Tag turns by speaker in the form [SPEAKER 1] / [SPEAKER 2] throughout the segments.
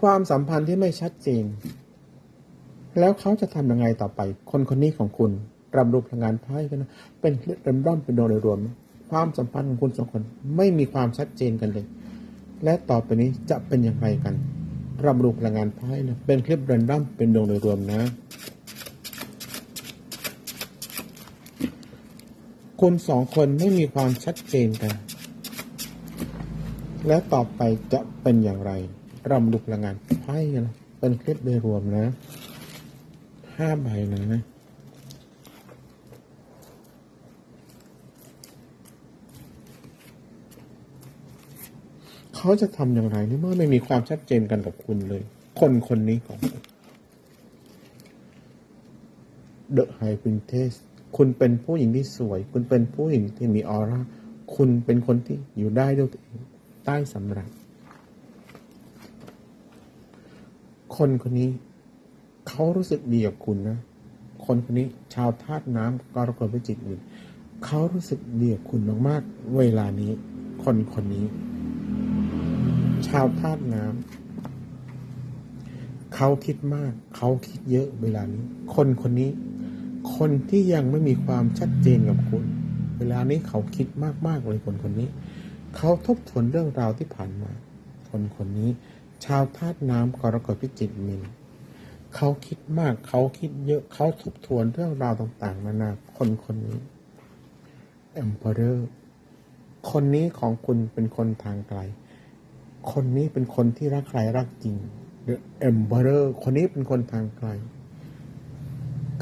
[SPEAKER 1] ความสัมพันธ์ที่ไม่ชัดเจน แล้วเขาจะทำยังไงต่อไป คนคนนี้ของคุณรำรูพลังงานไพ่กันนะเป็นเริ่มร่อนเป็นโดยรวม ความสัมพันธ์ของคุณสองคนไม่มีความชัดเจนกันเลย และต่อไปนี้จะเป็นอย่างไรกันรำรูพลังงานไพ่นะเป็นคลิปเรนดอมเป็นดวงโดยรวมนะ คุณสองคนไม่มีความชัดเจนกัน และต่อไปจะเป็นอย่างไร รำลุกพลังงานไพ่กันนะเป็นคลิปโดยรวมนะห้าใบนะเขาจะทำอย่างไรในเมื่อไม่มีความชัดเจนกันกับคุณเลย คนคนนี้ของคุณ The High Princess คุณเป็นผู้หญิงที่สวย คุณเป็นผู้หญิงที่มีออร่า คุณเป็นคนที่อยู่ได้ด้วยตัวเองใต้สำรับ คนคนนี้ เขารู้สึกดีกับคุณนะ คนคนนี้ชาวธาตุน้ำกรกฎพิจิกอื่นเขารู้สึกดีกับคุณมากๆ เวลานี้ คนคนนี้ ชาวธาตุน้ำเขาคิดมาก เขาคิดเยอะเวลานี้ คนคนนี้ คนที่ยังไม่มีความชัดเจนกับคุณ เวลานี้เขาคิดมากๆเลยคนคนนี้ เขาทบทวนเรื่องราวที่ผ่านมา คนคนนี้ ชาวธาตุน้ำกรกฎพิจิกมินเขาคิดมากเขาคิดเยอะเขาทบทวนเรื่องราวต่างๆนานาคนคนนี้ Emperor คนนี้ของคุณเป็นคนทางไกล คนนี้เป็นคนที่รักใครรักจริง The Emperor คนนี้เป็นคนทางไกล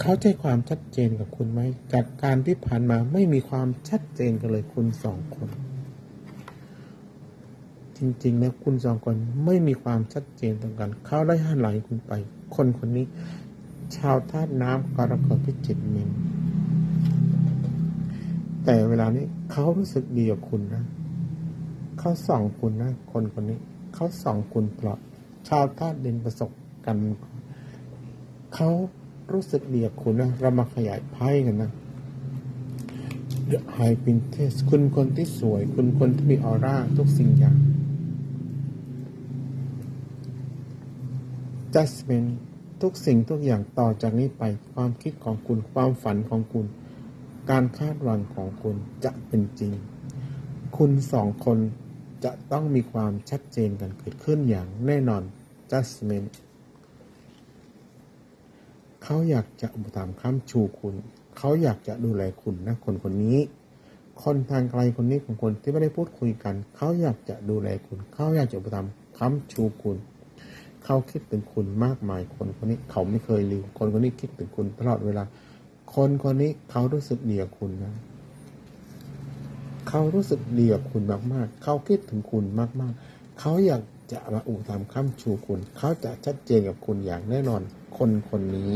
[SPEAKER 1] เขาใจความชัดเจนกับคุณไหม จากการที่ผ่านมาไม่มีความชัดเจนกันเลยคุณสองคน จริงๆ แล้วคุณสองคนไม่มีความชัดเจนต่อกัน เขาได้หันหลคุณไป คนคนนี้ ชาวธาตุน้ำกรกฎพิจิตเมนแต่เวลานี้เขารู้สึกดีกับคุณนะ เขาส่องคุณนะ คนคนนี้ เขาส่องคุณตลอด ชาวธาตุดินประสบกันมาก่อนเขารู้สึกดีกับคุณนะ เรามาขยายไพ่กันนะ The High Princess คุณคนที่สวย คุณคนที่มีออร่าทุกสิ่งอย่าง Judgment ทุกสิ่งทุกอย่างต่อจากนี้ไปความคิดของคุณความฝันของคุณ การคาดหวังของคุณจะเป็นจริง คุณสองคนจะต้องมีความชัดเจนกันเกิดขึ้นอย่างแน่นอน Judgment เขาอยากจะอุปถัมภ์ค้ำชูคุณ เขาอยากจะดูแลคุณนะคนคนนี้ คนทางไกลคนนี้ของคนที่ไม่ได้พูดคุยกัน เขาอยากจะดูแลคุณ เขาอยากจะอุปถัมภ์ค้ำชูคุณ เขาคิดถึงคุณมากมายคนคนนี้เขาไม่เคยลืมคนคนนี้คิดถึงคุณตลอดเวลา คนคนนี้เขารู้สึกดีกับคุณนะ เขารู้สึกดีกับคุณมากๆ เขาคิดถึงคุณมากๆ เขาอยากจะมาอุตามค้ำชูคุณ เขาจะชัดเจนกับคุณอย่างแน่นอน คนคนนี้